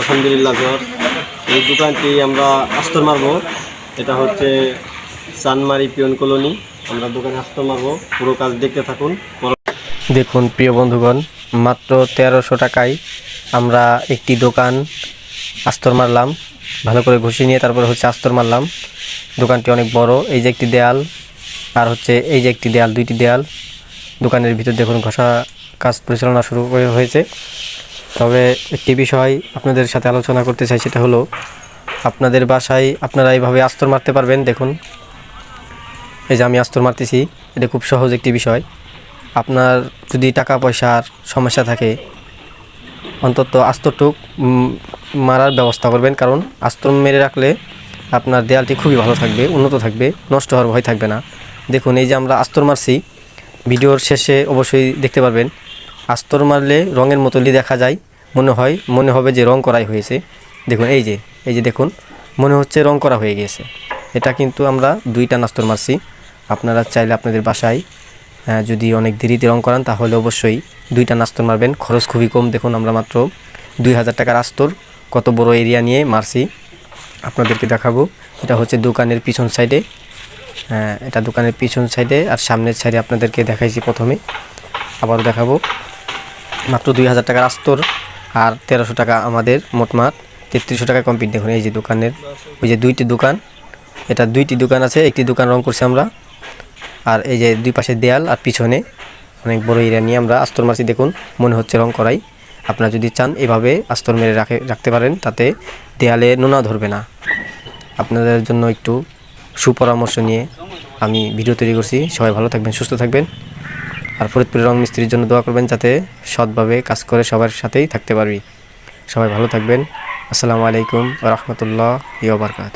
আলহামদুলিল্লাহ, জ্বর। এই দোকানটি আমরা আস্তর মারবো। এটা হচ্ছে চানমারি পিয়ন কলোনি। আমরা দোকানে আস্তর মারবো। পুরো কাজ দেখতে থাকুন। দেখুন, প্রিয় বন্ধুগণ, মাত্র তেরোশো টাকায় আমরা একটি দোকান আস্তর মারলাম। ভালো করে ঘষি নিয়ে তারপরে হচ্ছে আস্তর মারলাম। দোকানটি অনেক বড়। এই যে একটি দেয়াল, আর হচ্ছে এই যে একটি দেয়াল, দুইটি দেয়াল। দোকানের ভিতর দেখুন, ঘষা কাজ পরিচালনা শুরু করে হয়েছে। তবে একটি বিষয় আপনাদের সাথে আলোচনা করতে চাই, সেটা হলো, আপনাদের বাসায় আপনারা এইভাবে আস্তর মারতে পারবেন, দেখুন। এই যে আমি আস্তর মারতেছি, এটা খুব সহজ একটি বিষয়। আপনার যদি টাকা পয়সার সমস্যা থাকে, অন্তত আস্তরটুক মারার ব্যবস্থা করবেন, কারণ আস্তর মেরে রাখলে আপনার দেয়ালটি খুবই ভালো থাকবে, উন্নত থাকবে, নষ্ট হওয়ার ভয় থাকবে না। দেখুন, এই যে আমরা আস্তর মারছি, ভিডিওর শেষে অবশ্যই দেখতে পারবেন আস্তর মারলে রঙের মতনই দেখা যায়, মনে হয়, মনে হবে যে রং করাই হয়েছে। দেখুন, এই যে এই যে দেখুন, মনে হচ্ছে রং করা হয়ে গিয়েছে এটা কিন্তু আমরা দুইটা আস্তর মারছি। আপনারা চাইলে আপনাদের বাসায় যদি অনেক দেরিতে রং করান, তাহলে অবশ্যই দুইটা আস্তর মারবেন। খরচ খুবই কম। দেখুন, আমরা মাত্র দুই হাজার টাকার আস্তর, কত বড় এরিয়া নিয়ে মারছি। আপনাদেরকে দেখাবো। এটা হচ্ছে দোকানের পিছন সাইডে। এটা দোকানের পিছন সাইডে আর সামনের সাইডে আপনাদেরকে দেখাইছি প্রথমে। আবারও দেখাবো। মাত্র দুই হাজার টাকার আস্তর আর তেরোশো টাকা আমাদের মোটমাট তেত্রিশশো টাকা কমপ্লিট দেখুন, এই যে দোকানের, ওই যে দুইটি দোকান, এটা দুইটি দোকান আছে, একটি দোকান রং করছি আমরা। আর এই যে দুই পাশে দেয়াল আর পিছনে অনেক বড় এরিয়া নিয়ে আমরা আস্তর মারছি। দেখুন, মনে হচ্ছে রং করাই। আপনারা যদি চান, এভাবে আস্তর মেরে রাখে, রাখতে পারেন, তাতে দেয়ালে নোনা ধরবে না। আপনাদের জন্য একটু সুপরামর্শ নিয়ে আমি ভিডিও তৈরি করছি। সবাই ভালো থাকবেন, সুস্থ থাকবেন। আর ফরিদপুরের রং মিস্ত্রির জন্য দোয়া করবেন যাতে সৎভাবে কাজ করে সবার সাথেই থাকতে পারবি। সবাই ভালো থাকবেন। আসসালামু আলাইকুম রহমতুল্লাহ ইয়বারকাত